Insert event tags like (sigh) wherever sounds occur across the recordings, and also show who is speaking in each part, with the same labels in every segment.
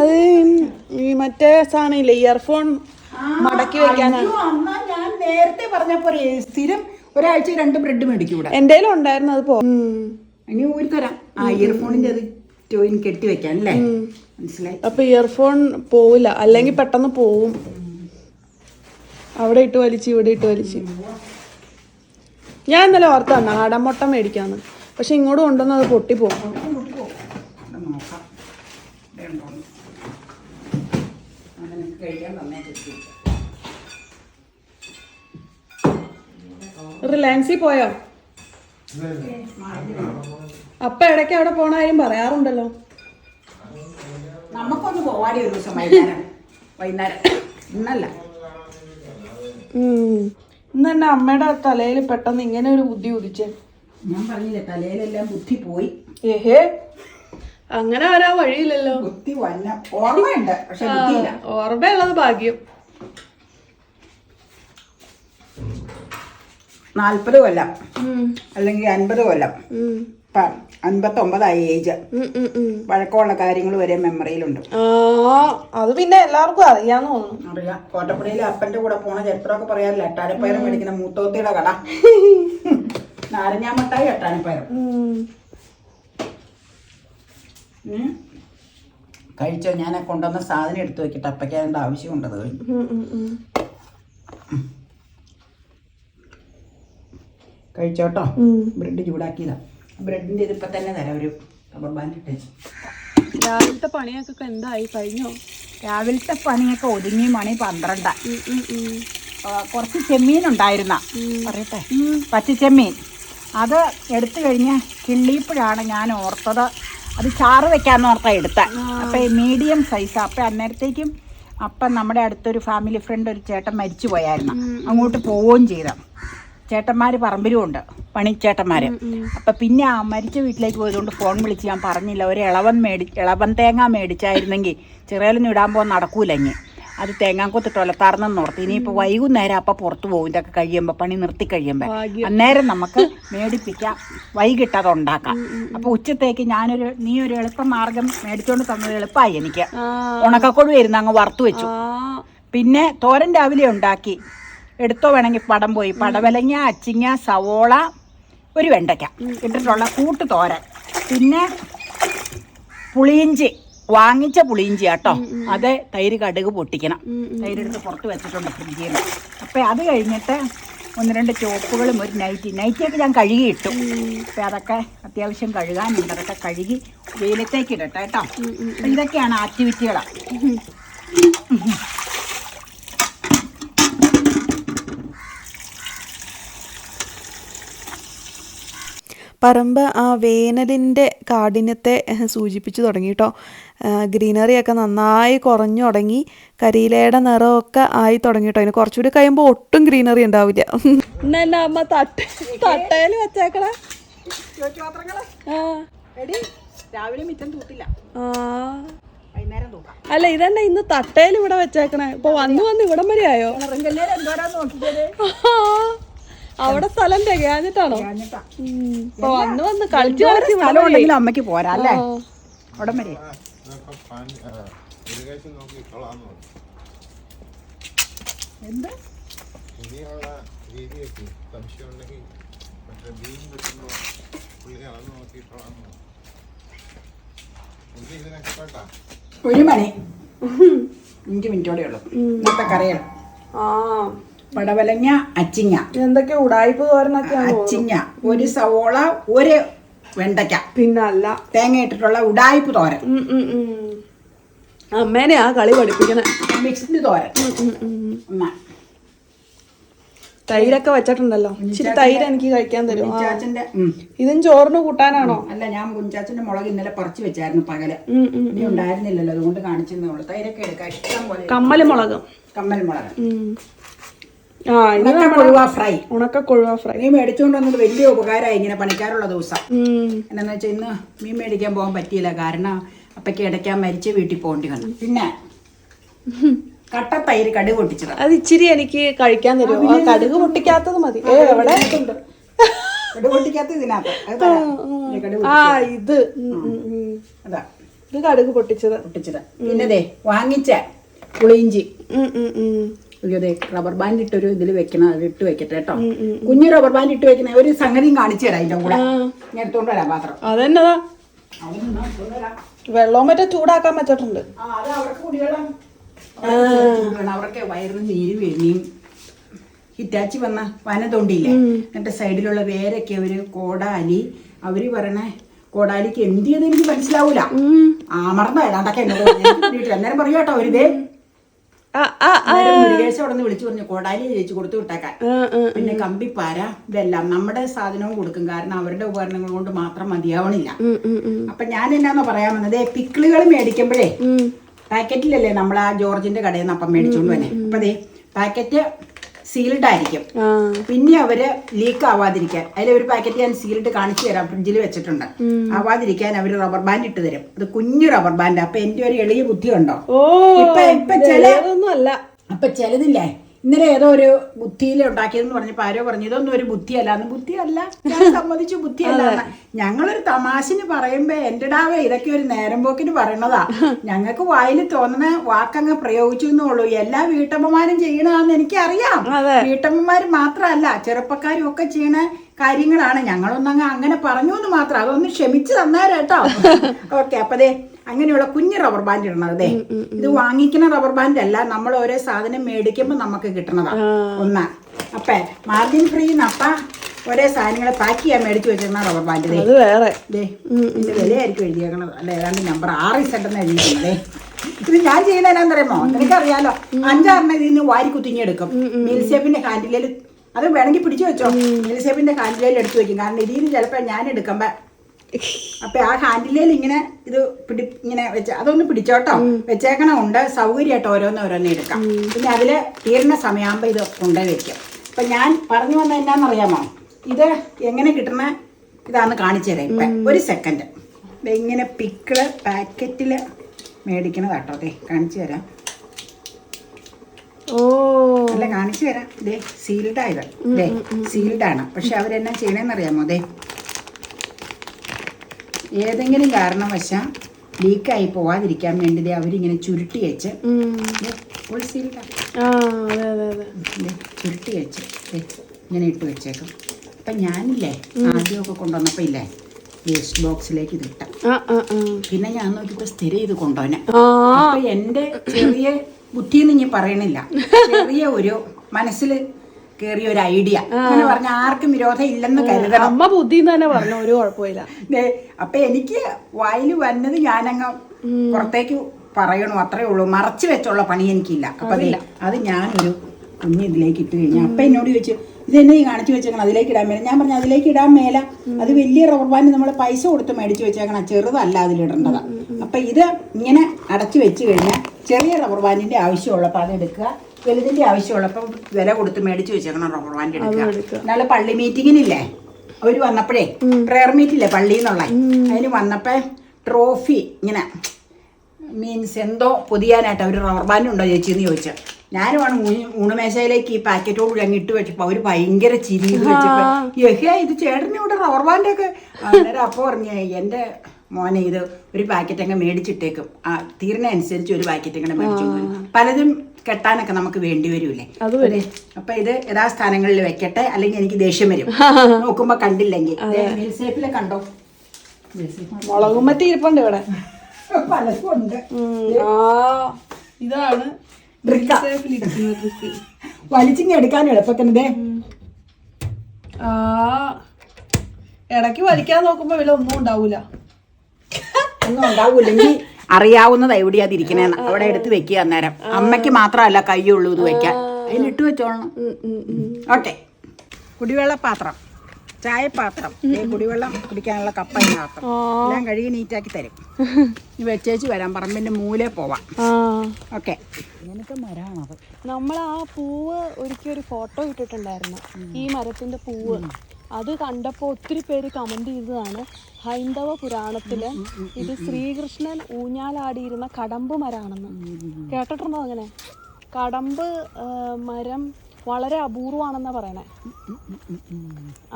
Speaker 1: അത് ഈ മറ്റേ സാധനമില്ലേ ഇയർഫോൺ മടക്കി
Speaker 2: വെക്കാനാണ്. ഞാൻ നേരത്തെ പറഞ്ഞപ്പോ സ്ഥിരം ഒരാഴ്ച രണ്ട് ബ്രെഡ് മേടിക്കും ഇവിടെ.
Speaker 1: എന്റെ ഉണ്ടായിരുന്നു അത് പോ
Speaker 2: ഇനി ഊരി തരാം. ആ ഇയർഫോണിന്റെ അത് ടോയിൻ കെട്ടി വെക്കാൻ അല്ലേ? മനസ്സിലായി.
Speaker 1: അപ്പൊ ഇയർഫോൺ പോവില്ല അല്ലെങ്കിൽ പെട്ടെന്ന് പോവും. അവിടെ ഇട്ട് വലിച്ച് ഇവിടെ ഇട്ട് വലിച്ച്. ഞാൻ ഇന്നലെ ഓർത്ത നാടൻ മുട്ട മേടിക്കാന്ന്. പക്ഷെ ഇങ്ങോട്ട് കൊണ്ടുവന്നത് അത് പൊട്ടിപ്പോവും
Speaker 2: ഇവിടെ നോക്കാം ഇവിടെ ഉണ്ടോന്ന്. അത് നിനക്ക് കഴിക്കാൻ
Speaker 1: റിലയൻസിൽ പോയോ? അപ്പ ഇടയ്ക്ക് അവിടെ പോണ കാര്യം പറയാറുണ്ടല്ലോ.
Speaker 2: നമുക്കൊന്ന് പോവാടി ഒരു ദിവസം വൈകുന്നേരം. വൈകുന്നേരം. ഇന്നല്ല.
Speaker 1: ഇന്ന് തന്നെ അമ്മയുടെ തലയിൽ പെട്ടെന്ന് ഇങ്ങനെ ഒരു ബുദ്ധി ഉദിച്ചേ.
Speaker 2: ഞാൻ പറഞ്ഞില്ലേ തലയിലെല്ലാം ബുദ്ധി പോയി.
Speaker 1: ഏഹേ. അങ്ങനെ വരാ വഴിയില്ലല്ലോ.
Speaker 2: ബുദ്ധി വല്ല ഓർമ്മയുണ്ട് പക്ഷെ ബുദ്ധിയില്ല.
Speaker 1: ഓർമ്മയുള്ളത് ഭാഗ്യം.
Speaker 2: നാൽപ്പത് കൊല്ലം അല്ലെങ്കിൽ അൻപത് കൊല്ലം. അൻപത്തി ഒമ്പതായി ഏജ്. വഴക്കമുള്ള കാര്യങ്ങൾ വരെ മെമ്മറിയിലുണ്ട്.
Speaker 1: അത് പിന്നെ എല്ലാവർക്കും അറിയാന്ന് തോന്നുന്നു.
Speaker 2: അറിയാം. കോട്ടപ്പടിയിലെ അപ്പന്റെ കൂടെ പോണ ചരിത്രമൊക്കെ പറയാറില്ല? എട്ടാനപ്പയർ മേടിക്കുന്ന മൂത്തോത്തിയുടെ കട. (laughs) നാരങ്ങാമട്ടായി എട്ടാനപ്പയർ.
Speaker 1: ഉം.
Speaker 2: കഴിച്ചോ ഞാൻ കൊണ്ടുവന്ന സാധനം എടുത്തു വെക്കട്ടെ. അപ്പയ്ക്ക് അതിന്റെ ആവശ്യമുണ്ട് അത് കഴിഞ്ഞു
Speaker 1: ഉം, ഉം, ഉം.
Speaker 2: കഴിച്ചോട്ടോ? ബ്രെഡ് ചൂടാക്കിയതാ. ബ്രെഡിന്റെ ഇതിപ്പോൾ തന്നെ തരാം ഒരു റബ്ബർ ബാൻഡ് ഇട്ടേച്ച്
Speaker 1: രാവിലത്തെ പണിയൊക്കെ എന്തായി? കഴിഞ്ഞോ?
Speaker 2: രാവിലത്തെ പണിയൊക്കെ ഒതുങ്ങി മണി പന്ത്രണ്ടാ. കുറച്ച് ചെമ്മീൻ ഉണ്ടായിരുന്ന. പറയട്ടെ? പച്ചച്ചെമ്മീൻ. അത് എടുത്തു കഴിഞ്ഞ് കിള്ളിയപ്പോഴാണ് ഞാൻ ഓർത്തത്. അത് ചാറ് വെക്കാന്ന് ഓർത്താണ് എടുത്ത. അപ്പം മീഡിയം സൈസ് അപ്പം അന്നേരത്തേക്കും അപ്പം നമ്മുടെ അടുത്തൊരു ഫാമിലി ഫ്രണ്ട് ഒരു ചേട്ടൻ മരിച്ചു പോയായിരുന്നു. അങ്ങോട്ട് പോവുകയും ചെയ്ത. ചേട്ടന്മാർ പറമ്പിലും ഉണ്ട് പണിച്ചേട്ടന്മാർ അപ്പം പിന്നെ ആ മരിച്ച വീട്ടിലേക്ക് പോയതുകൊണ്ട് ഫോൺ വിളിച്ച് ഞാൻ പറഞ്ഞില്ല. ഒരു ഇളവൻ മേടി ഇളവൻ തേങ്ങ മേടിച്ചായിരുന്നെങ്കിൽ ചെറിയാലൊന്നും ഇടാൻ പോകാൻ നടക്കൂലെങ്കിൽ അത് തേങ്ങാക്കൊത്തിട്ട് തറന്നെന്ന് ഓർത്ത്. ഇനിയിപ്പോൾ വൈകുന്നേരം അപ്പം പുറത്തു പോകും ഇതൊക്കെ കഴിയുമ്പോൾ പണി നിർത്തി കഴിയുമ്പോൾ
Speaker 1: ഭാഗ്യം.
Speaker 2: അന്നേരം നമുക്ക് മേടിപ്പിക്കാം വൈകിട്ട് അത് ഉണ്ടാക്കാം. അപ്പോൾ ഉച്ചത്തേക്ക് ഞാനൊരു നീ ഒരു എളുപ്പ മാർഗം മേടിച്ചോണ്ട് തന്നത് എളുപ്പമായി എനിക്ക്.
Speaker 1: ആ.
Speaker 2: ഉണക്കക്കൊഴു ഇരുന്ന് അങ്ങ് വറുത്തു വെച്ചു. പിന്നെ തോരൻ രാവിലെ ഉണ്ടാക്കി. എടുത്തോ വേണമെങ്കിൽ പടം പോയി. പടവലങ്ങ അച്ചിങ്ങ സവോള ഒരു വെണ്ടയ്ക്ക ഇട്ടിട്ടുള്ള കൂട്ട് തോരൻ. പിന്നെ പുളിയിഞ്ചി. വാങ്ങിച്ച പുളിയിഞ്ചി കേട്ടോ അത് തൈര് കടുക് പൊട്ടിക്കണം. തൈര് എടുത്ത് പുറത്ത് വെച്ചിട്ടുണ്ട് ഫ്രിഡ്ജിൽ നിന്ന് അപ്പം അത് കഴിഞ്ഞിട്ട് ഒന്ന് രണ്ട് ചോപ്പുകളും ഒരു നൈറ്റി. നൈറ്റിയൊക്കെ ഞാൻ കഴുകിയിട്ടു അപ്പം അതൊക്കെ അത്യാവശ്യം കഴുകാനുണ്ട്. അതൊക്കെ കഴുകി വെയിലത്തേക്ക് ഇടട്ടെ കേട്ടോ. ഇതൊക്കെയാണ് ആക്ടിവിറ്റികൾ
Speaker 1: പറമ്പ് ആ വേനലിന്റെ കാഠിന്യത്തെ സൂചിപ്പിച്ചു തുടങ്ങി കേട്ടോ. ഗ്രീനറിയൊക്കെ നന്നായി കുറഞ്ഞു തുടങ്ങി. കരിയിലയുടെ നിറമൊക്കെ ആയി തുടങ്ങിട്ടോ അതിന് കുറച്ചുകൂടി കഴിയുമ്പോൾ ഒട്ടും ഗ്രീനറി ഉണ്ടാവില്ല. അമ്മ തട്ട തട്ടയിൽ വെച്ചേക്കണ?
Speaker 2: എടി രാവിലെ മിറ്റം തൂത്തില്ല.
Speaker 1: അല്ല ഇതന്നെ ഇന്ന് തട്ടയിൽ ഇവിടെ വെച്ചേക്കണേ? ഇപ്പൊ വന്നു വന്ന് ഇവിടം വരെ ആയോ? അവിടെ സ്ഥലം തികയാഞ്ഞിട്ടാണോ. ഇപ്പൊ വന്ന് വന്ന് കളിച്ചു കളിച്ച് പോരാല്ലേ
Speaker 2: സ്ഥലം ഉണ്ടെങ്കിലും നോക്കി എന്ത്?
Speaker 3: ഇനിയുള്ള രീതിയൊക്കെ. മറ്റേ മീൻ വെക്കുമ്പോൾ പുള്ളി അളന്ന് നോക്കിയിട്ടോളാം പുള്ളി ഇതിന് എക്സ്പേർട്ടാ
Speaker 2: ഒരു മണി. അഞ്ച് മിനിറ്റോടെ ഉള്ളു. ഇന്നത്തെ കറിയാണ്
Speaker 1: ആ.
Speaker 2: പടവലങ്ങ അച്ചിങ്ങ.
Speaker 1: എന്തൊക്കെ ഉടായ്പ തോരനൊക്കെയാണ്
Speaker 2: അച്ചിങ്ങ. ഒരു സവോള ഒരു വെണ്ടയ്ക്ക.
Speaker 1: പിന്നല്ല.
Speaker 2: തേങ്ങ ഇട്ടിട്ടുള്ള ഉടായ്പ് തോരൻ.
Speaker 1: അമ്മേനെ ആ കളി പഠിപ്പിക്കണേ.
Speaker 2: മിക്സ്ഡ് തോരൻ.
Speaker 1: തൈരൊക്കെ വെച്ചിട്ടുണ്ടല്ലോ. ഇച്ചിരി തൈര് എനിക്ക് കഴിക്കാൻ തരും. ഇതും ചോറിന് കൂട്ടാനാണോ?
Speaker 2: അല്ല ഞാൻ കുഞ്ചാച്ചന്റെ മുളക് ഇന്നലെ പറിച്ചു വെച്ചായിരുന്നു
Speaker 1: പകൽ.
Speaker 2: ഇനി ഉണ്ടായിരുന്നില്ലല്ലോ. അതുകൊണ്ട് കാണിച്ചെന്നേ ഉള്ളൂ. തൈരൊക്കെ എടുക്കാം. ഇഷ്ടം പോലെ
Speaker 1: കമ്മൽ മുളക്.
Speaker 2: കമ്മൽ മുളക്
Speaker 1: ഉം. ആ ഇത്
Speaker 2: ഉണക്ക
Speaker 1: നമ്മുടെ
Speaker 2: കൊഴുവ ഫ്രൈ.
Speaker 1: ഉണക്ക കൊഴുവ ഫ്രൈ.
Speaker 2: നീ മേടിച്ചുകൊണ്ട് വന്നത് വലിയ ഉപകാരമായി ഇങ്ങനെ പണിക്കാരുള്ള ദിവസം. എന്നാന്ന് വെച്ചാൽ ഇന്ന് മീൻ മേടിക്കാൻ പോകാൻ പറ്റിയില്ല. കാരണം അപ്പയ്ക്ക് ഇടയ്ക്കാൻ മരിച്ച് വീട്ടിൽ പോകേണ്ടി വന്നു. പിന്നെ കട്ട തൈര് കടുക് പൊട്ടിച്ചത്.
Speaker 1: അത് ഇച്ചിരി എനിക്ക് കഴിക്കാൻ തരുമോ? കടുക് പൊട്ടിക്കാത്തത് മതി. എവിടെ?
Speaker 2: കടുക് ഇതിനകത്ത്. തരാം.
Speaker 1: ആ ഇത്.
Speaker 2: അതാ.
Speaker 1: ഇത് കടുക് പൊട്ടിച്ചത്.
Speaker 2: പൊട്ടിച്ചത്. പിന്നെ ദേ വാങ്ങിച്ച പുളിയിഞ്ചി. റബ്ബർ ബാൻഡ് ഇട്ടൊരു ഇതിൽ വെക്കണം അത് ഇട്ട് വെക്കട്ടെ കേട്ടോ. കുഞ്ഞു റബ്ബർ ബാൻഡ് ഇട്ട് വെക്കണ ഒരു സംഗതിയും കാണിച്ചു തരാം അതിന്റെ കൂടെ. ഞാൻ എടുത്തോണ്ട് വരാം പാത്രം.
Speaker 1: അതെന്നതാ? വെള്ളവും മറ്റേ ചൂടാക്കാൻ
Speaker 2: പറ്റിട്ടുണ്ട് അവർക്ക് വയറിന് നീര് വീണിയും ഹിറ്റാച്ചി വന്ന വന തൊണ്ടിയില്ല? എന്നിട്ട് സൈഡിലുള്ള വേരൊക്കെ അവർ കോടാലി. അവർ പറയണേ കോടാലിക്ക് എന്ത് ചെയ്തെന്ന് എനിക്ക് മനസ്സിലാവൂല. അമർന്ന ഏതാണ്ടൊക്കെ എന്നോട്. അന്നേരം പറയൂ കേട്ടോ ഒരു ദേ
Speaker 1: ആ, ആ, ആ,
Speaker 2: അന്നേരം മുരുകേശ അവിടെ നിന്ന് വിളിച്ചു പറഞ്ഞു കോടാലി ചേച്ചി കൊടുത്തു വിട്ടേക്കാൻ. പിന്നെ കമ്പിപ്പാര ഇതെല്ലാം നമ്മുടെ സാധനവും കൊടുക്കും. കാരണം അവരുടെ ഉപകരണങ്ങൾ കൊണ്ട് മാത്രം മതിയാവണില്ല. അപ്പൊ ഞാൻ എന്നാന്ന് പറയാൻ വന്നത്? പിക്കിളുകൾ മേടിക്കുമ്പോഴേ പാക്കറ്റിലല്ലേ നമ്മൾ ആ ജോർജിന്റെ കടയിൽ നിന്ന് അപ്പം മേടിച്ചോണ്ട് വന്നെ. അപ്പൊ അതെ പാക്കറ്റ് സീൽഡ് ആയിരിക്കും പിന്നെ അവർ ലീക്ക് ആവാതിരിക്കാൻ അതിൽ ഒരു പാക്കറ്റ് ഞാൻ സീൽഡ് കാണിച്ചു തരാം ഫ്രിഡ്ജിൽ വെച്ചിട്ടുണ്ട്. ആവാതിരിക്കാൻ അവർ റബ്ബർ ബാൻഡ് ഇട്ട് തരും. അത് കുഞ്ഞു റബ്ബർ ബാൻഡ്. അപ്പൊ എന്റെ ഒരു എളിയ ബുദ്ധി ഉണ്ടോ ഇപ്പൊ ഇപ്പൊ ചില അപ്പൊ ചിലതില്ലേ? ഇന്നലെ ഏതോ ഒരു ബുദ്ധിയിൽ ഉണ്ടാക്കിയതെന്ന് പറഞ്ഞപ്പോ ആരോ പറഞ്ഞു ഇതൊന്നും ഒരു ബുദ്ധിയല്ല. എന്ന് ബുദ്ധിയല്ല. ഞാൻ സമ്മതിച്ചു ബുദ്ധിയല്ല. ഞങ്ങളൊരു തമാശന് പറയുമ്പോ എന്റെ ഡാവേ ഇതൊക്കെ ഒരു നേരം പോക്കിന് പറയണതാ. ഞങ്ങൾക്ക് വായിൽ തോന്നുന്ന വാക്കങ്ങ് പ്രയോഗിച്ചു എന്നുള്ളൂ. എല്ലാ വീട്ടമ്മമാരും ചെയ്യണതാന്ന് എനിക്കറിയാം.
Speaker 1: അറിയാം
Speaker 2: വീട്ടമ്മമാര് മാത്രമല്ല ചെറുപ്പക്കാരും ഒക്കെ ചെയ്യണ കാര്യങ്ങളാണ്. ഞങ്ങളൊന്നങ്ങ് അങ്ങനെ പറഞ്ഞു എന്ന് മാത്രം. അതൊന്ന് ക്ഷമിച്ചു കേട്ടോ. (laughs) ഓക്കെ അപ്പതേ. അങ്ങനെയുള്ള കുഞ്ഞു റബ്ബർ ബാൻഡ് ഇടണത് ഇത് വാങ്ങിക്കുന്ന റബ്ബർ ബാൻഡ് അല്ല നമ്മൾ ഓരോ സാധനം മേടിക്കുമ്പോൾ നമുക്ക് കിട്ടണതാ. ഒന്ന്. അപ്പേ മാർജിൻ ഫ്രീ നപ്പ ഒരേ സാധനങ്ങൾ പാക്ക് ചെയ്യാൻ മേടിച്ചു വെച്ചിരുന്ന റബ്ബർ ബാൻഡ്
Speaker 1: അത് വേറെ.
Speaker 2: ഇതിന്റെ വിലയായിരിക്കും എഴുതിയേക്കണത്. അല്ല ഏതാണ്ട് നമ്പർ ആറ് എന്ന് എഴുതിയിട്ടുണ്ടേ ഇത് ഞാൻ ചെയ്യുന്ന എന്നാന്നറിയാമോ നിനക്കറിയാലോ? അഞ്ചാറിനെ ഇതിന് വാരി കുത്തിഞ്ഞെടുക്കും മിൽസേപ്പിന്റെ ഹാൻഡിലേൽ അത് വേണമെങ്കിൽ പിടിച്ചു വെച്ചോ. മിൽസേപ്പിന്റെ ഹാൻഡിലേൽ എടുത്തു വെക്കും. കാരണം ഇതിന് ചിലപ്പോ ചിലപ്പോൾ ഞാൻ എടുക്കുമ്പോ അപ്പൊ ആ ഹാൻഡിലേൽ ഇങ്ങനെ ഇത് പിടി ഇങ്ങനെ വെച്ച അതൊന്ന് പിടിച്ചോട്ടോ. വെച്ചേക്കണം ഉണ്ട്. സൗകര്യമായിട്ട് ഓരോന്ന് ഓരോന്ന് എടുക്കാം പിന്നെ അതിൽ തീർന്ന സമയമാകുമ്പോ ഇത് ഉണ്ടേ വെക്കും. അപ്പൊ ഞാൻ പറഞ്ഞു വന്ന എന്നാന്നറിയാമോ? ഇത് എങ്ങനെ കിട്ടണ ഇതാന്ന് കാണിച്ചു തരാം ഇപ്പൊ. ഒരു സെക്കൻഡ്. ഇങ്ങനെ പിക്കിൾ പാക്കറ്റിൽ മേടിക്കണതാട്ടോ അതെ കാണിച്ചു തരാം.
Speaker 1: ഓ.
Speaker 2: അല്ല കാണിച്ചു തരാം. ദേ സീൽഡ് ആയത് ദേ സീൽഡ് ആണ്. പക്ഷെ അവരെന്നാ ചെയ്യണമെന്നറിയാമോ ദേ ഏതെങ്കിലും കാരണവശാൽ ലീക്കായി പോവാതിരിക്കാൻ വേണ്ടി അവരിങ്ങനെ ചുരുട്ടി വെച്ച് ചുരുട്ടി വെച്ച് ഇങ്ങനെ ഇട്ട് വെച്ചേക്കും. അപ്പം ഞാനില്ലേ ആദ്യമൊക്കെ കൊണ്ടുവന്നപ്പോൾ ഇല്ലേ വേസ്റ്റ് ബോക്സിലേക്ക് ഇത് ഇട്ട. പിന്നെ ഞാൻ നോക്കിയപ്പോൾ സ്ഥിരം ഇത് കൊണ്ടുപോനെ അപ്പൊ എന്റെ ചെറിയ ബുദ്ധിന്ന് ഇനി പറയണില്ല. ചെറിയ ഒരു മനസ്സിൽ കേറിയ ഒരു ഐഡിയ. അങ്ങനെ പറഞ്ഞ ആർക്കും വിരോധം ഇല്ലെന്ന് കരുതണം.
Speaker 1: അമ്മ ബുദ്ധി തന്നെ പറഞ്ഞു ഒരു കുഴപ്പമില്ല.
Speaker 2: അപ്പൊ എനിക്ക് വായിൽ വന്നത് ഞാനങ്ങ് പുറത്തേക്ക് പറയണു അത്രേ ഉള്ളൂ. മറച്ചു വെച്ചുള്ള പണി എനിക്കില്ല. അപ്പൊ അതില്ല. അത് ഞാനൊരു കുഞ്ഞ് ഇതിലേക്ക് ഇട്ട് കഴിഞ്ഞാൽ അപ്പൊ എന്നോട് ചോദിച്ചു ഇത് എന്നെ ഈ കാണിച്ചു വെച്ചേക്കണം? അതിലേക്ക് ഇടാൻ മേല. ഞാൻ പറഞ്ഞു അതിലേക്ക് ഇടാൻ മേല. അത് വലിയ റബ്ബർ ബാൻഡ് നമ്മൾ പൈസ കൊടുത്ത് മേടിച്ചു വെച്ചേക്കണം. ചെറുതല്ല അതിലിടേണ്ടത് അപ്പൊ ഇത് ഇങ്ങനെ അടച്ചു വെച്ച് കഴിഞ്ഞാൽ ചെറിയ റബ്ബർ ബാൻഡിന്റെ ആവശ്യമുള്ളപ്പോൾ അത് എടുക്കുക. വലുതിന്റെ ആവശ്യമുള്ളപ്പോൾ വില കൊടുത്ത് മേടിച്ചു വെച്ചേക്കണം റബ്ബർ ബാൻഡ് എടുക്കുക. നാളെ പള്ളി മീറ്റിങ്ങിനില്ലേ? അവർ വന്നപ്പോഴേ പ്രയർ മീറ്റില്ലേ പള്ളിയിൽ നിന്നുള്ള അതിന് വന്നപ്പോ ട്രോഫി ഇങ്ങനെ മീൻസ് എന്തോ പൊതിയാനായിട്ട് അവർ റബ്ബർ ബാൻഡ് ഉണ്ടോ ചേച്ചി എന്ന് ചോദിച്ചു ഞാനുമാണ് ഊണ് ഊണുമേശയിലേക്ക് ഈ പാക്കറ്റോട് കൂടി അങ്ങ് ഇട്ട് വെച്ചപ്പോൾ അവർ ഭയങ്കര ചിരി ഇത് വെച്ചപ്പോൾ യഹ്യാ ഇത് ചേട്ടനോട് റബ്ബർ ബാൻഡൊക്കെ അന്നേരം അപ്പോൾ പറഞ്ഞു എന്റെ മോനെ ഇത് ഒരു പാക്കറ്റ് അങ്ങ് മേടിച്ചിട്ടേക്കും. ആ തീർന്ന അനുസരിച്ച് ഒരു പാക്കറ്റ് അങ്ങനെ മേടിച്ചു പലതും കെട്ടാനൊക്കെ നമുക്ക് വേണ്ടി വരൂലേ. അപ്പൊ ഇത് യഥാസ്ഥാനങ്ങളിൽ വെക്കട്ടെ അല്ലെങ്കിൽ എനിക്ക് ദേഷ്യം വരും. നോക്കുമ്പോ കണ്ടില്ലെങ്കിൽ. മിൽസേപ്പിലെ കണ്ടോ?
Speaker 1: മുളകും മറ്റേ ഇരിപ്പുണ്ട് ഇവിടെ.
Speaker 2: പലതും ഉണ്ട്
Speaker 1: ഇതാണ്.
Speaker 2: വലിച്ചിങ്ങി എടുക്കാൻ എളുപ്പത്തിന് ദേ.
Speaker 1: ആ. ഇടയ്ക്ക് വലിക്കാൻ നോക്കുമ്പോ വില ഒന്നും ഉണ്ടാവൂല.
Speaker 2: ഒന്നും ഉണ്ടാവൂല്ലെങ്കിൽ അറിയാവുന്നത് എവിടെയാ തിരിക്കണേന്ന്. അവിടെ എടുത്ത് വെക്കുക അന്നേരം. അമ്മയ്ക്ക് മാത്രമല്ല കയ്യുള്ളൂ ഇത് വെക്കാൻ. അതിലിട്ട് വെച്ചോളണം. ഓക്കെ. കുടിവെള്ള പാത്രം ചായപാത്രം കുടിവെള്ളം കുടിക്കാനുള്ള കപ്പ പാത്രം എല്ലാം കഴുകി നീറ്റാക്കി തരും. ഈ വെച്ചേച്ച് വരാം. പറമ്പിന്റെ മൂലെ പോവാം. ഓക്കെ. ഇങ്ങനത്തെ മരമാണത്
Speaker 1: നമ്മൾ ആ പൂവ് ഒരിക്കൽ ഒരു ഫോട്ടോ ഇട്ടിട്ടുണ്ടായിരുന്നു. ഈ മരത്തിന്റെ പൂവ്. അത് കണ്ടപ്പോൾ ഒത്തിരി പേര് കമന്റ് ചെയ്തതാണ്. ഹൈന്ദവ പുരാണത്തിൽ ഇത് ശ്രീകൃഷ്ണൻ ഊഞ്ഞാലാടിയിരുന്ന കടമ്പ് മരാണെന്ന്. കേട്ടിട്ടുണ്ടോ അങ്ങനെ? കടമ്പ് മരം വളരെ അപൂർവമാണെന്നാ പറയണേ.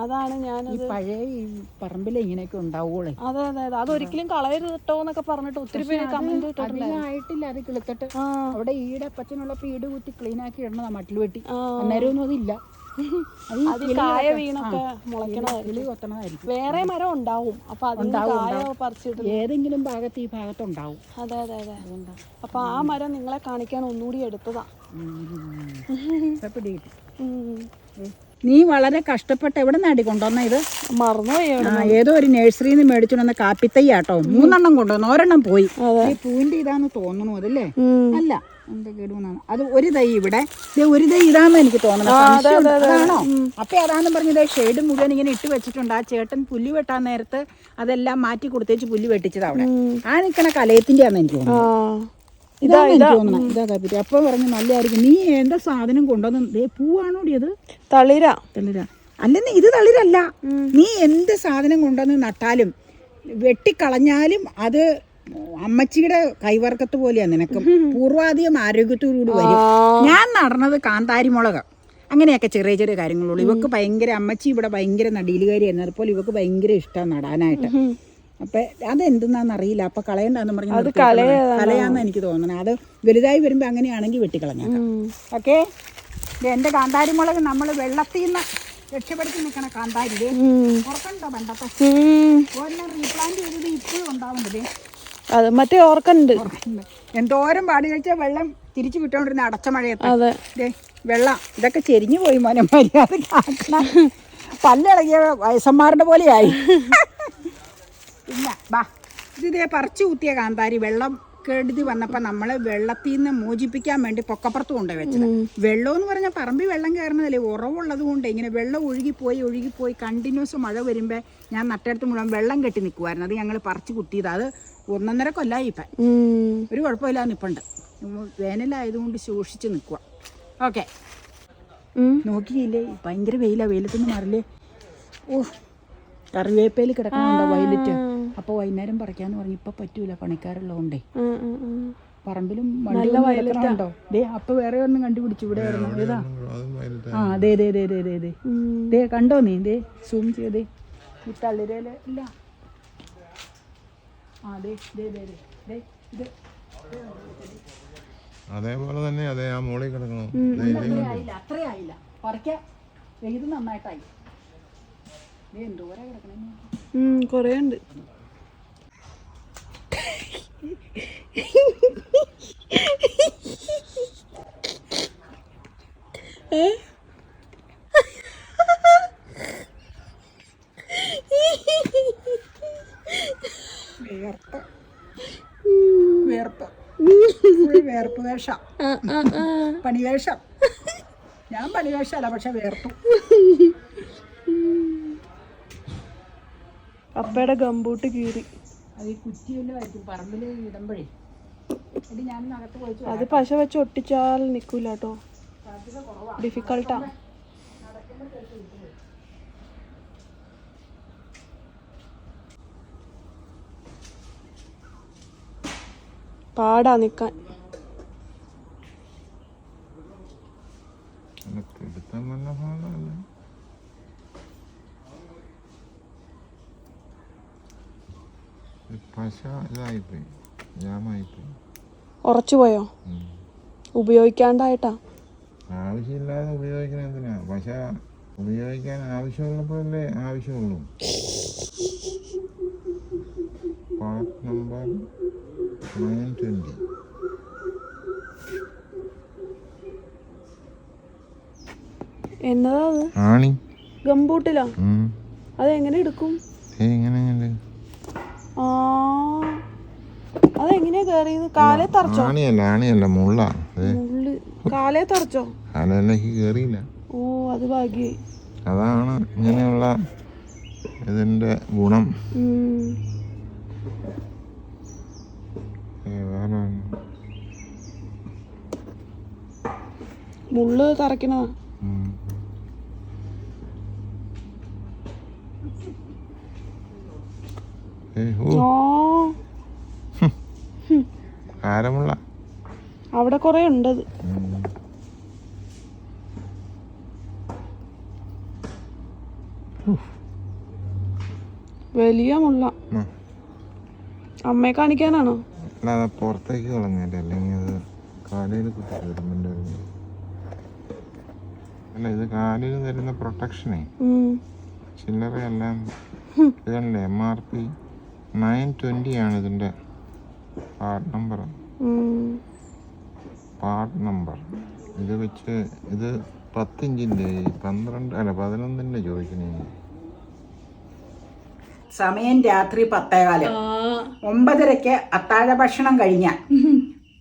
Speaker 1: അതാണ് ഞാൻ
Speaker 2: പഴയ ഈ പറമ്പിൽ ഇങ്ങനെയൊക്കെ ഉണ്ടാവുള്ളേ
Speaker 1: അതെ അതെ അതെ. അതൊരിക്കലും കളയരുത് കേട്ടോ എന്നൊക്കെ പറഞ്ഞിട്ട് ഒത്തിരി പേര് കമന്റ്
Speaker 2: ആയിട്ടില്ല അത് കിളുത്തിട്ട്. അവിടെ ഈടെ അപ്പച്ചനുള്ളപ്പോ ഈട് കുത്തി ക്ലീൻ ആക്കി ഇടണതാ മട്ടിൽ വെട്ടി.
Speaker 1: അന്നേരം
Speaker 2: ഒന്നും അതില്ല. അത്
Speaker 1: കായ വീണൊക്കെ മുളയ്ക്കണതായിരിക്കും. വേറെ മരം ഉണ്ടാവും. അപ്പൊ
Speaker 2: അതിന്റെ
Speaker 1: കായ പറിച്ചിട്ട്
Speaker 2: ഏതെങ്കിലും ഭാഗത്ത് ഈ ഭാഗത്തുണ്ടാവും.
Speaker 1: അതെ അതെ അതെ. അപ്പൊ ആ മരം നിങ്ങളെ കാണിക്കാൻ ഒന്നുകൂടി എടുത്തതാ.
Speaker 2: നീ വളരെ കഷ്ടപ്പെട്ട് എവിടെ നിന്നാടി കൊണ്ടുവന്ന ഇത്?
Speaker 1: മറന്നുപോയി.
Speaker 2: ഏതോ ഒരു നഴ്സറിയിൽ നിന്ന് മേടിച്ചു വന്ന കാപ്പിത്തയ്യാട്ടോ. മൂന്നെണ്ണം കൊണ്ടുവന്നു. ഒരെണ്ണം പോയി. ഈ പൂവിന്റെ ഇതാന്ന് തോന്നുന്നു അതല്ലേ? അല്ല. കേടുവന്നാണ് അത് ഒരു തൈ ഇവിടെ. ഒരു തൈ ഇതാന്ന് എനിക്ക് തോന്നുന്നു. സംശയമുണ്ട്. അതാണോ? അപ്പൊ അതാന്ന് പറഞ്ഞത് ഷെയ്ഡ് മുഴുവൻ ഇങ്ങനെ ഇട്ട് വെച്ചിട്ടുണ്ട്. ആ ചേട്ടൻ പുല്ല് വെട്ടാൻ നേരത്ത് അതെല്ലാം മാറ്റി കൊടുത്തേച്ച് പുല്ല് വെട്ടിച്ചത് അവിടെ. ആ നിക്കണ കലയത്തിന്റെ ആണ് എനിക്ക് ഇതാണ് തോന്നുന്നത് ഇതാ അപ്പൊ പറഞ്ഞു നല്ലതായിരിക്കും. നീ എന്താ സാധനം കൊണ്ടുവന്ന് ദേ പൂവാണോടി അത്?
Speaker 1: തളിര.
Speaker 2: തളിര. അല്ലെന്ന് ഇത് തളിരല്ല. നീ എന്ത് സാധനം കൊണ്ടുവന്ന് നട്ടാലും വെട്ടിക്കളഞ്ഞാലും അത് അമ്മച്ചിയുടെ കൈവർക്കത്ത് പോലെയാണ് നിനക്ക്. പൂർവാധികം ആരോഗ്യത്തോടുകൂടി വരും. ഞാൻ നടണത് കാന്താരി മുളക് അങ്ങനെയൊക്കെ ചെറിയ ചെറിയ കാര്യങ്ങളുള്ളൂ. ഇവക്ക് ഭയങ്കര അമ്മച്ചി ഇവിടെ ഭയങ്കര നടീലുകാരിയായിരുന്നു അതുപോലെ ഇവക്ക് ഭയങ്കര ഇഷ്ടമാണ് നടാനായിട്ട്. അപ്പൊ അതെന്തെന്നാന്ന് അറിയില്ല. അപ്പൊ കളയണ്ടെന്ന് പറഞ്ഞു. കളയാന്ന് എനിക്ക് തോന്നണം. അത് വലുതായി വരുമ്പോ അങ്ങനെയാണെങ്കിൽ വെട്ടിക്കളഞ്ഞേക്കാം. ഓക്കെ? എന്റെ കാന്താരി മുളക് നമ്മൾ വെള്ളത്തിൽ നിന്ന് രക്ഷപ്പെടുത്തി നിൽക്കണ കാന്താരി പുറത്തുണ്ടോ ഉറക്കണ്ടോ പണ്ടത്തെ? റീപ്ലാന്റ് ചെയ്തത് ഇപ്പോഴും ഉണ്ടാവുന്നത്
Speaker 1: അത് മറ്റേ ഓർക്കുന്നുണ്ട്
Speaker 2: എന്തോരം പാടി കഴിച്ചാൽ വെള്ളം തിരിച്ചു വിട്ടോണ്ടിരുന്ന അടച്ച മഴയത്ത്.
Speaker 1: അതെ.
Speaker 2: വെള്ളം. ഇതൊക്കെ ചെരിഞ്ഞു പോയി മോനെ മര്യാദ പല്ലിളകിയ വയസ്സന്മാരുടെ പോലെയായി. പിന്നെ ബാ പറിച്ചു കുത്തിയ കാന്താരി വെള്ളം കെടുതി വന്നപ്പോൾ നമ്മൾ വെള്ളത്തിൽ നിന്ന് മോചിപ്പിക്കാൻ വേണ്ടി പൊക്കപ്പുറത്ത് കൊണ്ടുപോയി വെച്ചത്. വെള്ളം എന്ന് പറഞ്ഞാൽ പറമ്പി വെള്ളം കയറുന്നതല്ലേ? ഉറവുള്ളത് കൊണ്ട് ഇങ്ങനെ വെള്ളം ഒഴുകിപ്പോയി ഒഴുകിപ്പോയി കണ്ടിന്യൂസ് മഴ വരുമ്പോൾ ഞാൻ നട്ടെടുത്ത് മുഴുവൻ വെള്ളം കെട്ടി നിൽക്കുമായിരുന്നു അത് ഞങ്ങൾ പറിച്ചു കുത്തിയത്. അത് ഒന്നൊന്നര കൊല്ലായി ഇപ്പം. ഒരു കുഴപ്പമില്ല നിപ്പുണ്ട്. വേനലായതുകൊണ്ട് സൂക്ഷിച്ച് നിൽക്കുക ഓക്കെ. നോക്കിയില്ലേ ഭയങ്കര വെയിലാ വെയിലത്തൊന്നും മാറില്ലേ? ഓ കറിവേപ്പയിൽ കിടക്കുന്നുണ്ടോ വയലറ്റ്? അപ്പോൾ വൈകുന്നേരം പറിക്കാന്ന് പറഞ്ഞു ഇപ്പം പറ്റൂല പണിക്കാരുള്ളതുകൊണ്ടേ
Speaker 1: പറമ്പിലും നല്ല.
Speaker 2: പറമ്പിലും ദേ അപ്പൊ വേറെ ഒന്നും കണ്ടുപിടിച്ചു ഇവിടെ ഏതാ? ആ ദേ ദേ ദേ ദേ ദേ ദേ. ദേ കണ്ടോ നീ? ദേ സൂം ചെയ്തേ. ഈ തളിരയിൽ ഇല്ല.
Speaker 3: അതേപോലെ തന്നെ അതെ ആ മോളിൽ കിടക്കണം.
Speaker 2: ആയില്ല. അത്രയായില്ല പറിക്കാം ഇത് നന്നായിട്ടായി.
Speaker 1: കൊറേ ഉണ്ട്.
Speaker 2: വേർപ്പ് വേർപ്പ്. വിയർപ്പ് (laughs) വിയർപ്പ് വേഷം. പണിവേഷം. ഞാൻ പണിവേഷമല്ല പക്ഷെ വിയർപ്പ്
Speaker 1: അപ്പയുടെ ഗംബൂട്ട് കീറി.
Speaker 2: അത് ഈ കുറ്റിയെല്ലാം ആയിരിക്കും പറമ്പിൽ ഇടുമ്പോഴേ. എടി ഞാൻ അകത്ത് പോയിച്ചു
Speaker 1: അത് പശ വെച്ച് ഒട്ടിച്ചാൽ നിക്കൂല കേട്ടോ. ഡിഫിക്കൾട്ടാ പാടാ
Speaker 3: ജാമായിപ്പോയി
Speaker 1: ഉറച്ചുപോയോ. ഉപയോഗിക്കാണ്ടായിട്ടാ.
Speaker 3: ആവശ്യമില്ലാതെ ഉപയോഗിക്കണ എന്തിനാ? പശ ഉപയോഗിക്കാൻ ആവശ്യമുള്ളപ്പോഴല്ലേ ആവശ്യമുള്ളൂ. (laughs) പാർട്ട് നമ്പർ നയൻ ട്വന്റി
Speaker 1: എന്നതാ അത്?
Speaker 3: ആണി.
Speaker 1: ഗംബൂട്ടിലാ. അതെങ്ങനെ എടുക്കും? അതെങ്ങനെയാ കേറിയത്? കാലേ തറച്ചോ?
Speaker 3: ആണിയല്ല ആണിയല്ല മുള്ള.
Speaker 1: കാലേ തറച്ചോ?
Speaker 3: കാലയിലേക്ക് കയറിയില്ല
Speaker 1: ഓ അത് ഭാഗ്യായി.
Speaker 3: അതാണ് ഇങ്ങനെയുള്ള ഇതിന്റെ ഗുണം.
Speaker 1: മുള്ള്
Speaker 3: തറയ്ക്കണതാ
Speaker 1: അവിടെ കൊറേ ഉണ്ടത് വലിയ മുള്ള. അമ്മയെ കാണിക്കാനാണോ?
Speaker 3: പുറത്തേക്ക് കളഞ്ഞല്ലേ അല്ലെങ്കിൽ അത് കാലയിൽ കുത്തി അല്ല ഇത് കാലിന് തരുന്ന പ്രൊട്ടക്ഷനെ. ചില്ലറയെല്ലാം ഇതല്ലേ M R P nine twenty ആണ് ഇതിന്റെ പാർട്ട് നമ്പർ. പാർട്ട് നമ്പർ ഇത് വെച്ച് ഇത് പത്തിഞ്ചിന്റെ പന്ത്രണ്ട് അല്ല പതിനൊന്നിന്റെ ചോദിക്കണേ.
Speaker 2: സമയം രാത്രി പത്തേകാലം. ഒമ്പതരയ്ക്ക് അത്താഴ ഭക്ഷണം കഴിഞ്ഞ.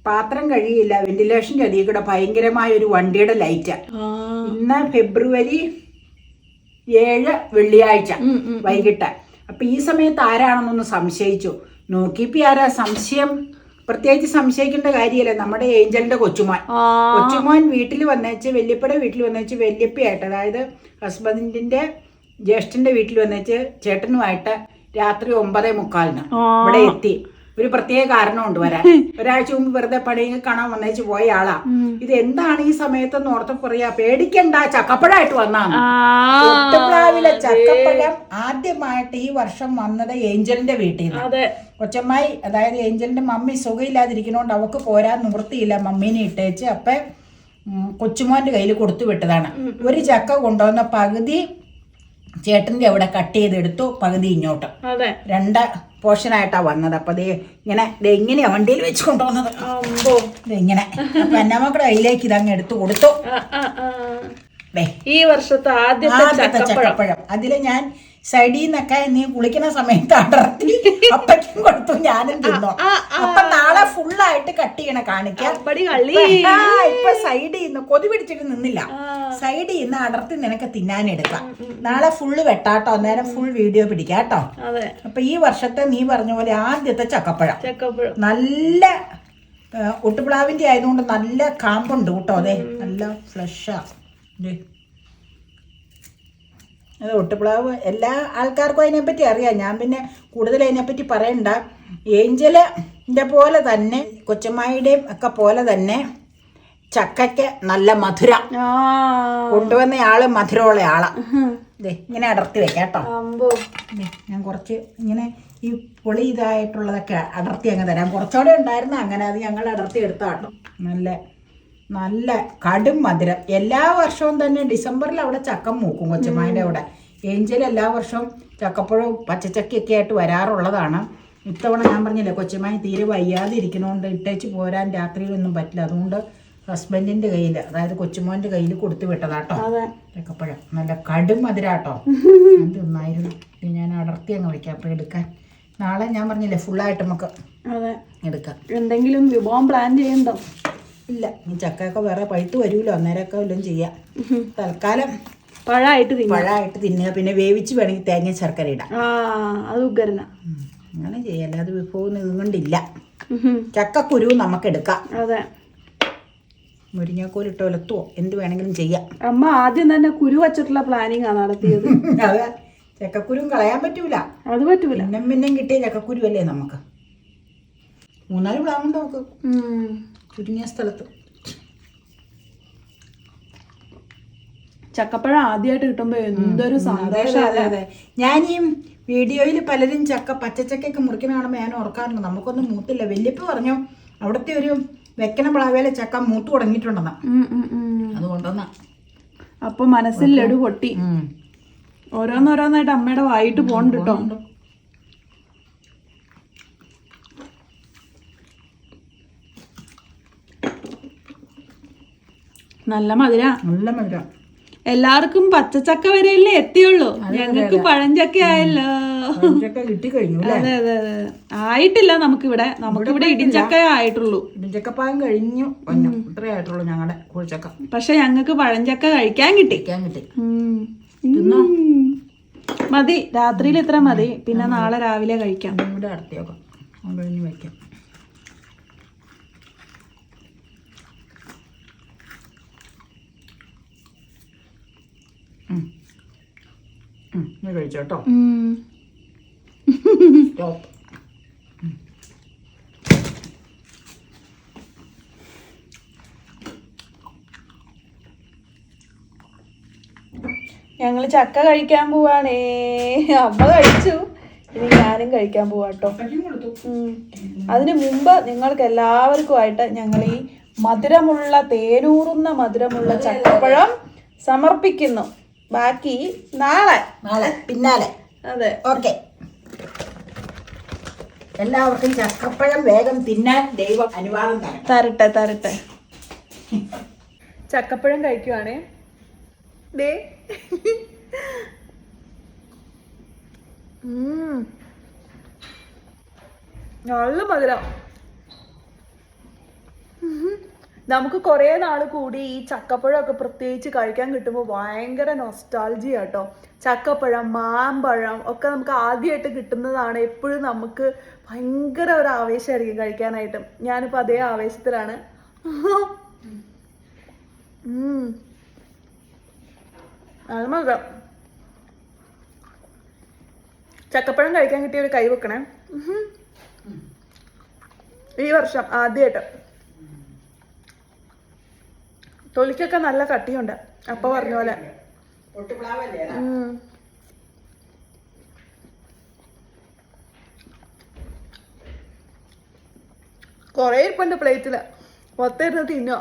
Speaker 2: പാത്രം കഴിയില്ല വെന്റിലേഷൻ അടിയിൽ കൂടെ ഭയങ്കരമായ ഒരു വണ്ടിയുടെ
Speaker 1: ലൈറ്റാണ്.
Speaker 2: ഇന്ന് ഫെബ്രുവരി ഏഴ് വെള്ളിയാഴ്ച വൈകിട്ട്. അപ്പൊ ഈ സമയത്ത് ആരാണെന്നൊന്ന് സംശയിച്ചു. നോക്കിപ്പി ആരാ? സംശയം. പ്രത്യേകിച്ച് സംശയിക്കേണ്ട കാര്യമല്ല. നമ്മുടെ ഏഞ്ചലിന്റെ കൊച്ചുമോൻ. കൊച്ചുമോൻ വീട്ടിൽ വന്നേച്ച് വല്യപ്പയുടെ വീട്ടിൽ വന്നേച്ച് വല്യപ്പയായിട്ട് അതായത് ഹസ്ബൻഡിന്റെ ജ്യേഷ്ഠന്റെ വീട്ടിൽ വന്നേച്ച് ചേട്ടനുമായിട്ട് രാത്രി ഒമ്പതേ മുക്കാലിന് ഇവിടെ എത്തി. ഒരു പ്രത്യേക കാരണമുണ്ട് വരാൻ. ഒരാഴ്ച മുമ്പ് വെറുതെ പണിയൊക്കെ കാണാൻ വന്നേച്ച് പോയ ആളാ. ഇത് എന്താണ് ഈ സമയത്ത് ഓർത്ത് പറയാ പേടിക്കണ്ട ചക്കപ്പഴായിട്ട് വന്നാണ് ഒറ്റപ്ലാവിലെ ചക്കപ്പഴം ആദ്യമായിട്ട് ഈ വർഷം വന്നത് ഏഞ്ചലിന്റെ വീട്ടിൽ നിന്ന് കൊച്ചമ്മായി അതായത് ഏഞ്ചലിന്റെ മമ്മി സുഖമില്ലാതിരിക്കുന്നോണ്ട് അവക്ക് പോരാൻ നിവൃത്തിയില്ല മമ്മീനെ ഇട്ടേച്ച്. അപ്പൊ കൊച്ചുമോന്റെ കയ്യിൽ കൊടുത്തു വിട്ടതാണ്. ഒരു ചക്ക കൊണ്ടുവന്ന പകുതി ചേട്ടന്റെ അവിടെ കട്ട് ചെയ്തെടുത്തു പകുതി ഇങ്ങോട്ട്. രണ്ട് പോർഷനായിട്ടാ വന്നത്. അപ്പൊ ദേ ഇങ്ങനെ ദേ ഇങ്ങനെയാ വണ്ടിയിൽ വെച്ച് കൊണ്ടുവന്നത്.
Speaker 1: ഇങ്ങനെ
Speaker 2: ദേ ഇങ്ങനെ. മക്കളുടെ കയ്യിലേക്ക് ഇതങ്ങ് എടുത്തു കൊടുത്തു.
Speaker 1: ഈ വർഷത്തെ ആദ്യത്തെ ചക്കപ്പഴം.
Speaker 2: അതിൽ ഞാൻ സൈഡിൽ നിന്നൊക്കെ നീ കുളിക്കുന്ന സമയത്ത് അടർത്തി അപ്പയ്ക്കും കൊടുത്തു ഞാനും തിന്നു. അപ്പൊ നാളെ ഫുള്ളായിട്ട് കട്ട് ചെയ്യണ കാണിക്കാൻ ഇപ്പൊ സൈഡിൽ നിന്ന് കൊതി പിടിച്ചിട്ട് നിന്നില്ല. സൈഡിൽ നിന്ന് അടർത്തി നിനക്ക് തിന്നാനെടുക്കാം നാളെ ഫുള്ള് വെട്ടാട്ടോ അന്നേരം ഫുൾ വീഡിയോ പിടിക്കാം കേട്ടോ.
Speaker 1: അതെ.
Speaker 2: അപ്പൊ ഈ വർഷത്തെ നീ പറഞ്ഞ പോലെ ആദ്യത്തെ ചക്കപ്പഴം.
Speaker 1: ചക്കപ്പഴം.
Speaker 2: നല്ല ഒട്ടുപ്ലാവിന്റെ ആയതുകൊണ്ട് നല്ല കാമ്പുണ്ട് കേട്ടോ അതെ. നല്ല ഫ്ലഷാ അത് ഒട്ടുപ്ലാവ് എല്ലാ ആൾക്കാർക്കും അതിനെപ്പറ്റി അറിയാം. ഞാൻ പിന്നെ കൂടുതൽ അതിനെപ്പറ്റി പറയണ്ട. ഏഞ്ചലിന്റെ പോലെ തന്നെ കൊച്ചമ്മായിയുടെയും ഒക്കെ പോലെ തന്നെ ചക്കയ്ക്ക് നല്ല മധുര. കൊണ്ടുവന്ന ആൾ മധുരമുള്ള ആളാ. ദേ ഇങ്ങനെ അടർത്തി വെക്കാട്ടോ ഞാൻ കുറച്ച് ഇങ്ങനെ ഈ പൊളി ഇതായിട്ടുള്ളതൊക്കെ അടർത്തി അങ്ങ് തരാം. കുറച്ചുകൂടെ ഉണ്ടായിരുന്നു അങ്ങനെ അത് ഞങ്ങൾ അടർത്തി എടുത്താട്ടോ. നല്ല നല്ല കടും മധുരം. എല്ലാ വർഷവും തന്നെ ഡിസംബറിൽ അവിടെ ചക്ക മൂക്കും കൊച്ചുമായുടെ അവിടെ. ഏഞ്ചൽ എല്ലാ വർഷവും ചക്കപ്പഴവും പച്ചച്ചക്കയൊക്കെ ആയിട്ട് വരാറുള്ളതാണ്. ഇത്തവണ ഞാൻ പറഞ്ഞില്ലേ കൊച്ചുമായി തീരെ വയ്യാതെ ഇരിക്കണോണ്ട് ഇട്ടേച്ച് പോരാൻ രാത്രിയിലൊന്നും പറ്റില്ല. അതുകൊണ്ട് ഹസ്ബൻഡിന്റെ കയ്യിൽ അതായത് കൊച്ചുമോന്റെ കയ്യിൽ കൊടുത്തു വിട്ടതാട്ടോ.
Speaker 1: അതെ.
Speaker 2: ചക്കപ്പഴം. നല്ല കടും മധുരാട്ടോ. (laughs) ഞാൻ തിന്നായിരുന്നു. ഞാൻ അടർത്തി അങ്ങ് വയ്ക്കാം. അപ്പം എടുക്കാൻ. നാളെ ഞാൻ പറഞ്ഞില്ലേ ഫുള്ളായിട്ട് നമുക്ക്
Speaker 1: അതെ.
Speaker 2: എടുക്കാം.
Speaker 1: എന്തെങ്കിലും വിഭവം പ്ലാൻ ചെയ്യണ്ടോ?
Speaker 2: ഇല്ല ഈ ചക്കയൊക്കെ വേറെ പഴുത്ത് വരുമല്ലോ അന്നേരമൊക്കെ വല്ലതും ചെയ്യാം. തൽക്കാലം
Speaker 1: പഴായിട്ട് പഴായിട്ട്
Speaker 2: പഴമായിട്ട് തിന്നുക പിന്നെ വേവിച്ച് വേണമെങ്കിൽ തേങ്ങ ശർക്കര ഇടാം.
Speaker 1: ആ അത് ഉഗ്രന.
Speaker 2: അങ്ങനെ ചെയ്യാം അത് വിഭവം ഇതുകൊണ്ടില്ല. ചക്കക്കുരു നമുക്ക് എടുക്കാം.
Speaker 1: അതെ.
Speaker 2: മുരിങ്ങക്കോലിട്ടോ ഒലത്തുവോ? എന്ത് വേണമെങ്കിലും ചെയ്യാം.
Speaker 1: അമ്മ ആദ്യം തന്നെ കുരു വച്ചിട്ടുള്ള പ്ലാനിങ് ആണ് നടത്തിയത്. (laughs)
Speaker 2: അതെ. ചക്കക്കുരും കളയാൻ പറ്റൂല.
Speaker 1: അത് പറ്റൂല.
Speaker 2: പിന്നെ പിന്നെയും കിട്ടിയ ചക്കക്കുരു അല്ലേ നമുക്ക്. മൂന്നാൽ പ്ലാവുണ്ട് നമുക്ക്. ചുരുങ്ങിയ സ്ഥലത്ത്.
Speaker 1: ചക്കപ്പഴം ആദ്യമായിട്ട് കിട്ടുമ്പോ എന്തൊരു സന്തോഷം
Speaker 2: ഞാൻ ഈ വീഡിയോയിൽ പലരും ചക്ക പച്ചച്ചക്കയൊക്കെ മുറിക്കണ കാണുമ്പോൾ ഞാൻ ഓർക്കാറുണ്ട്. നമുക്കൊന്നും മൂത്തില്ല. വല്യപ്പ പറഞ്ഞു അവിടുത്തെ ഒരു വെക്കണ പ്ലാവേലെ ചക്ക മൂത്ത് തുടങ്ങിയിട്ടുണ്ടെന്നാ. അതുകൊണ്ടെന്നാ
Speaker 1: അപ്പൊ മനസ്സിൽ ലഡു പൊട്ടി. ഓരോന്നോരോന്നായിട്ട് അമ്മയുടെ വായിട്ട് പോണ്ട് കേട്ടോ നല്ല മധുര.
Speaker 2: നല്ല മധുര.
Speaker 1: എല്ലാവർക്കും പച്ചച്ചക്ക വരെയല്ലേ എത്തിയുള്ളൂ. ഞങ്ങൾക്ക് പഴഞ്ചക്ക ആയല്ലോ.
Speaker 2: കിട്ടി കഴിഞ്ഞു
Speaker 1: അതെ അതെ അതെ. ആയിട്ടില്ല നമുക്കിവിടെ. നമുക്കിവിടെ ഇടിഞ്ചക്ക ആയിട്ടുള്ളൂ.
Speaker 2: ഇടിഞ്ചക്കപ്പായം കഴിഞ്ഞു. ഇത്രേ ആയിട്ടുള്ളൂ ഞങ്ങളുടെ കുഴിച്ചക്ക.
Speaker 1: പക്ഷെ ഞങ്ങൾക്ക് പഴഞ്ചക്ക കഴിക്കാൻ കിട്ടി.
Speaker 2: കിട്ടി.
Speaker 1: മതി. രാത്രിയിൽ ഇത്ര മതി. പിന്നെ നാളെ രാവിലെ കഴിക്കാം.
Speaker 2: കൂടെ അടത്തിയേക്കാം അത് കഴിഞ്ഞ് വയ്ക്കാം. ഉം. ഉം, ഇത് കഴിച്ചോ കേട്ടോ?
Speaker 1: ഉം.
Speaker 2: സ്റ്റോപ്പ്
Speaker 1: ഞങ്ങൾ ചക്ക കഴിക്കാൻ പോവാണേ. അമ്മ കഴിച്ചു. ഇനി ഞാനും കഴിക്കാൻ പോവാട്ടോ അതിനു മുമ്പ് നിങ്ങൾക്ക് എല്ലാവർക്കുമായിട്ട് ഞങ്ങൾ ഈ മധുരമുള്ള തേനൂറുന്ന മധുരമുള്ള ചക്കപ്പഴം സമർപ്പിക്കുന്നു. ബാക്കി നാളെ.
Speaker 2: നാളെ പിന്നാലെ.
Speaker 1: അതെ.
Speaker 2: ഓക്കെ. എല്ലാവർക്കും ചക്കപ്പഴം വേഗം തിന്നാൻ ദൈവം അനുവാദം തരണം.
Speaker 1: തരട്ടെ തരട്ടെ. ചക്കപ്പഴം കഴിക്കുവാണേ. ദേ. ഉം. നല്ല മധുരം. നമുക്ക് കുറേ നാൾ കൂടി ഈ ചക്കപ്പഴമൊക്കെ പ്രത്യേകിച്ച് കഴിക്കാൻ കിട്ടുമ്പോൾ ഭയങ്കര നൊസ്റ്റാൾജി കേട്ടോ ചക്കപ്പഴം മാമ്പഴം ഒക്കെ നമുക്ക് ആദ്യമായിട്ട് കിട്ടുന്നതാണ് എപ്പോഴും നമുക്ക് ഭയങ്കര ഒരു ആവേശമായിരിക്കും കഴിക്കാനായിട്ട്. ഞാനിപ്പോൾ അതേ ആവേശത്തിലാണ്. അത് മാത്രം. ചക്കപ്പഴം കഴിക്കാൻ കിട്ടിയ ഒരു കൈ വെക്കണേ. ഈ വർഷം ആദ്യമായിട്ട്. തൊലിക്കൊക്കെ നല്ല കട്ടിയുണ്ട്. അപ്പൊ പറഞ്ഞ പോലെ. കൊറേ ഇരിപ്പുണ്ട് പ്ലേറ്റിൽ മൊത്തം ഇരുന്ന് തിന്നോ.